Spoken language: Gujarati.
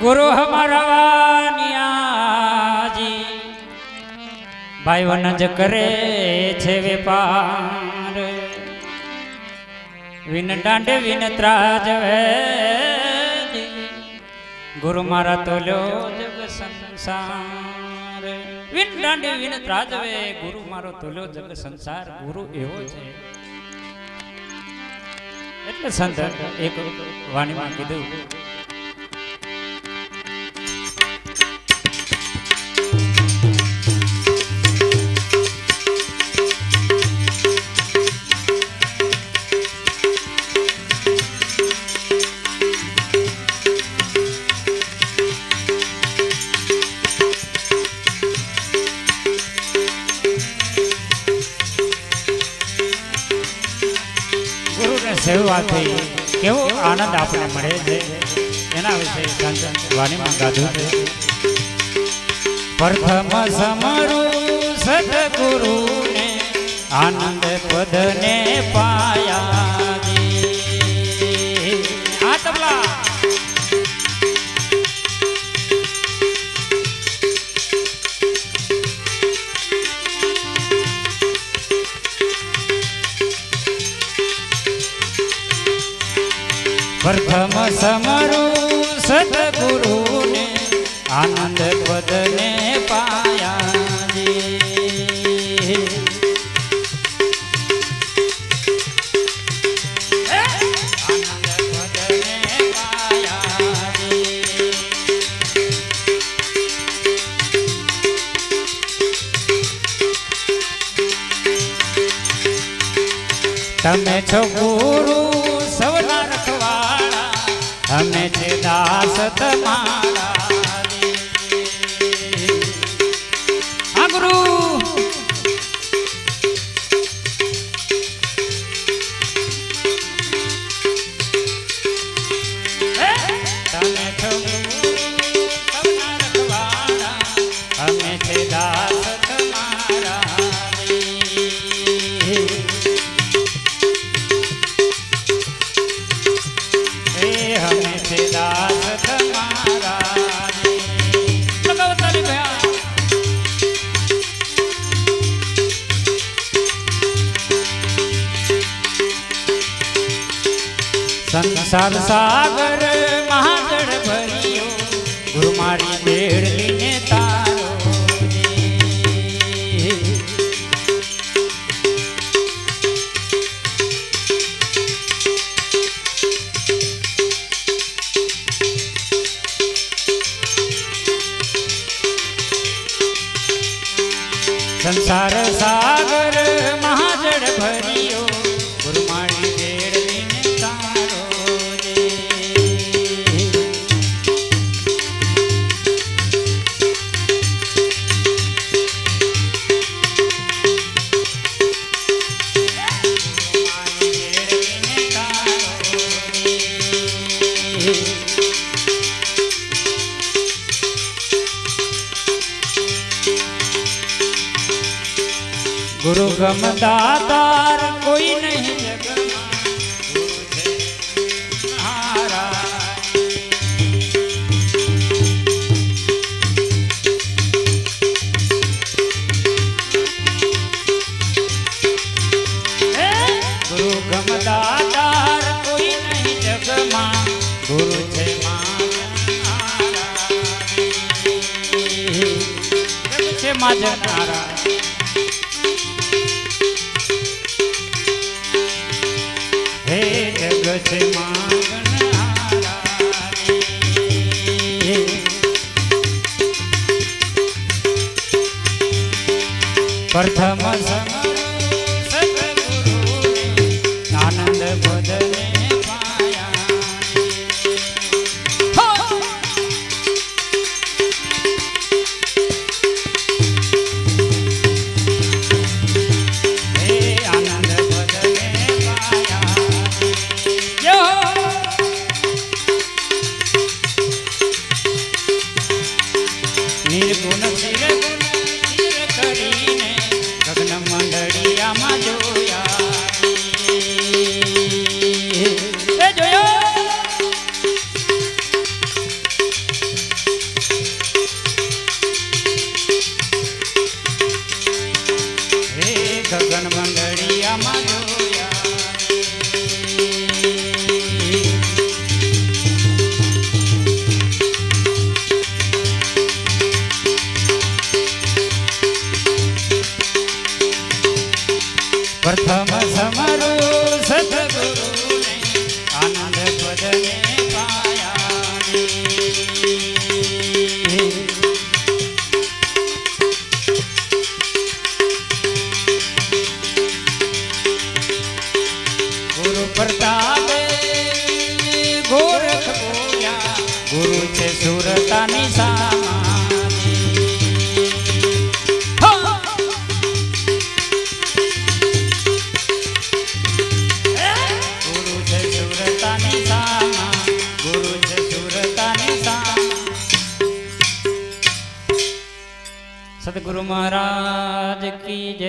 ગુરુ હમારા વાનિયાજી ભાઈ વનજ કરે છે વેપાર. વિન દાંડે વિન ત્રાજવે ગુરુ મારા તોલ્યો જગ સંસાર. વિન દાંડે વિન ત્રાજવે ગુરુ મારો તોલ્યો જગ સંસાર. ગુરુ એવો છે. એટલે સંત એક વાણીમાં કીધું સેવવાથી કેવો આનંદ આપણને મળે છે? એના વિશે સંત વાણીમાં ગાધું છે. પ્રથમ સમરું સદગુરુને આનંદ પદને પાયા. પ્રથમ સમરું સદગુરુને આનંદ પદને પાયા. તમે છો ગુરુ અમે છે દાસ તમારા હમે છે. સંસાર સાગર મહાજળ સંસાર સાગર ગુરુ ગમ દાતાર કોઈ નહીં જગમાં ગુરુ છે મહારાજ. હે! ગુરુ ગમ દાતાર કોઈ નહીં જગમાં ગુરુ છે મહારાજ. જગ છે મા જનારા જગ પ્રથમ સમરું સદગુરુ આનંદ પદને પાયા ગુરુ પ્રતાપે ગોરખ બોલ્યા છે સુરતાની સામા. સદગુરુ મહારાજ કી જય